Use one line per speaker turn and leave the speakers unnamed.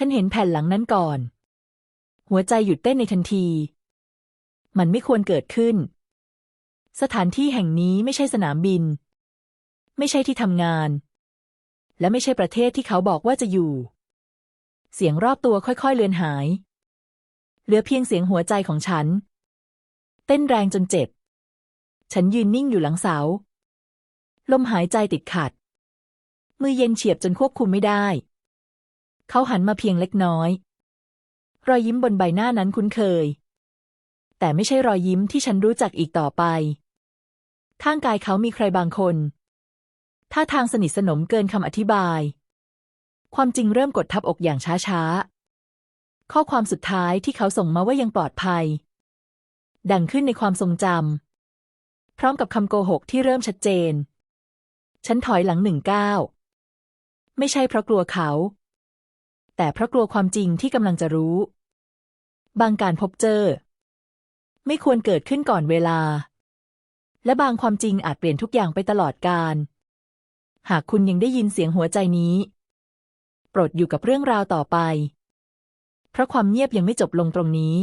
ฉันเห็นแผ่นหลังนั้นก่อน หัวใจหยุดเต้นในทันที มันไม่ควรเกิดขึ้น สถานที่แห่งนี้ไม่ใช่สนามบิน ไม่ใช่ที่ทำงาน และไม่ใช่ประเทศที่เขาบอกว่าจะอยู่ เสียงรอบตัวค่อยๆเลือนหาย เหลือเพียงเสียงหัวใจของฉัน เต้นแรงจนเจ็บ ฉันยืนนิ่งอยู่หลังเสา ลมหายใจติดขัด มือเย็นเฉียบจนควบคุมไม่ได้ เขาหันมาเพียงเล็กน้อย รอยยิ้มบนใบหน้านั้นคุ้นเคย แต่ไม่ใช่รอยยิ้มที่ฉันรู้จักอีกต่อไปข้างกายเขามีใครบางคนท่าทางสนิทสนมเกินคำอธิบาย ความจริงเริ่มกดทับอกอย่างช้าๆ ข้อความสุดท้ายที่เขาส่งมาว่ายังปลอดภัย ดังขึ้นในความทรงจำพร้อมกับคำโกหกที่เริ่มชัดเจน ฉันถอยหลังหนึ่งก้าวไม่ใช่เพราะกลัวเขา แต่เพราะกลัวความจริงที่กำลังจะรู้ บางการพบเจอ ไม่ควรเกิดขึ้นก่อนเวลา และบางความจริงอาจเปลี่ยนทุกอย่างไปตลอดกาลหากคุณยังได้ยินเสียงหัวใจนี้ โปรดอยู่กับเรื่องราวต่อไป เพราะความเงียบยังไม่จบลงตรงนี้